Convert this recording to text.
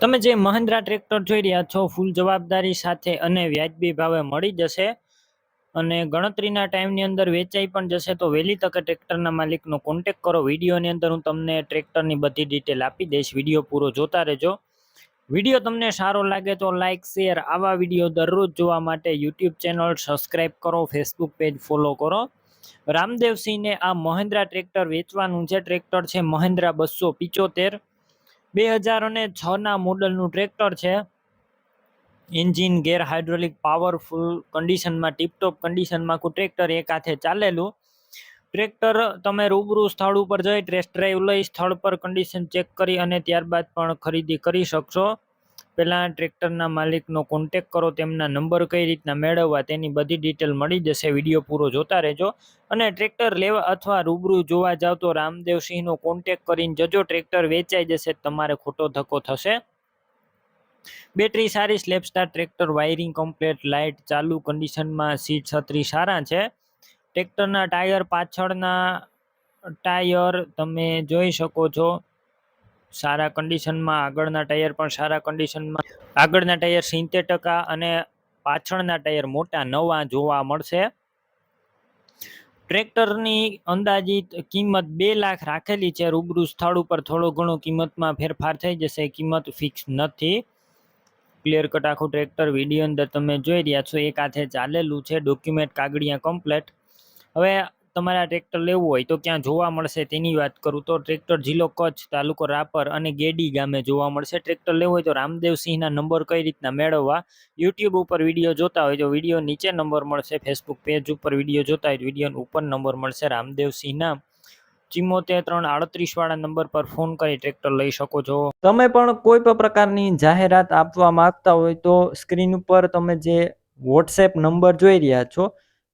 તમે જે મહિન્દ્રા ટ્રેક્ટર જોઈ રહ્યા છો, ફૂલ જવાબદારી સાથે અને વ્યાજબી ભાવે મળી જશે અને ગણતરીના ટાઈમની અંદર વેચાઈ પણ જશે, તો વહેલી તકે ટ્રેક્ટરના માલિકનો કોન્ટેક કરો. વિડીયોની અંદર હું તમને ટ્રેક્ટરની બધી ડિટેલ આપી દઈશ. વીડિયો પૂરો જોતા રહેજો. વીડિયો તમને સારો લાગે તો લાઇક શેર આવા વીડિયો દરરોજ જોવા માટે યુટ્યુબ ચેનલ સબસ્ક્રાઇબ કરો ફેસબુક પેજ ફોલો કરો. રામદેવસિંહને આ મહિન્દ્રા ટ્રેક્ટર વેચવાનું છે ટ્રેક્ટર છે, મહિન્દ્રા બસો પિચોતેર બે હજાર અને છના મોડલનું ટ્રેક્ટર છે. એન્જિન ગેર હાઇડ્રોલિક પાવરફુલ કન્ડિશનમાં, ટીપટોપ કન્ડિશનમાં આખું ટ્રેક્ટર એક હાથે ચાલેલું. ટ્રેક્ટર તમે રૂબરૂ સ્થળ ઉપર જઈ, ટેસ્ટ ડ્રાઈવ લઈ, સ્થળ પર કન્ડિશન ચેક કરી અને ત્યારબાદ પણ ખરીદી કરી શકશો. પહેલાં ટ્રેક્ટરના માલિકનો કોન્ટેક કરો, તેમના નંબર કઈ રીતના મેળવવા તેની બધી ડિટેલ મળી જશે. વીડિયો પૂરો જોતા રહેજો. અને ટ્રેક્ટર લેવા અથવા રૂબરૂ જોવા જાવ તો રામદેવસિંહનો કોન્ટેક કરીને જજો. ટ્રેક્ટર વેચાઈ જશે તમારે ખોટો ધક્કો થશે. બેટરી સારી સ્લેપસ્ટાર ટ્રેક્ટર વાયરિંગ કમ્પ્લેટ લાઇટ ચાલુ કન્ડિશનમાં સીટ છત્રી સારા છે. ટ્રેક્ટરના ટાયર પાછળના ટાયર તમે જોઈ શકો છો. સારા કન્ડિશનમાં આગળના ટાયર પણ સારા કન્ડિશનમાં આગળના ટાયર સિત્તેર ટકા અને પાછળના ટાયર મોટા નવા જોવા મળશે. ટ્રેક્ટરની અંદાજિત કિંમત બે લાખ રાખેલી છે. રૂબરૂ સ્થળ ઉપર થોડો ઘણો કિંમતમાં ફેરફાર થઈ જશે. કિંમત ફિક્સ નથી. ક્લિયર કટ આખું ટ્રેક્ટર વીડિયો અંદર તમે જોઈ રહ્યા છો. એક હાથે ચાલેલું છે. ડોક્યુમેન્ટ કાગળિયા કમ્પ્લેટ હવે તમારે આ ટ્રેક્ટર લેવું હોય તો ક્યાં જોવા મળશે તેની વાત કરું તો ટ્રેક્ટર જિલ્લો કચ્છ તાલુકો રાપર અને ગેડી ગામે જોવા મળશે. ટ્રેક્ટર લેવું હોય તો રામદેવસિંહના નંબર કઈ રીતના મેળવવા યુટ્યુબ ઉપર વીડિયો જોતા હોય તો વીડિયો નીચે નંબર મળશે ફેસબુક પેજ ઉપર વીડિયો જોતા હોય વીડિયો ઉપર નંબર મળશે. રામદેવસિંહના ચિમોતેર ત્રણ આડત્રીસ વાળા નંબર પર ફોન કરી ટ્રેક્ટર લઈ શકો છો. તમે પણ કોઈ પણ પ્રકારની જાહેરાત આપવા માંગતા હોય તો સ્ક્રીન ઉપર તમે જે વોટ્સએપ નંબર જોઈ રહ્યા છો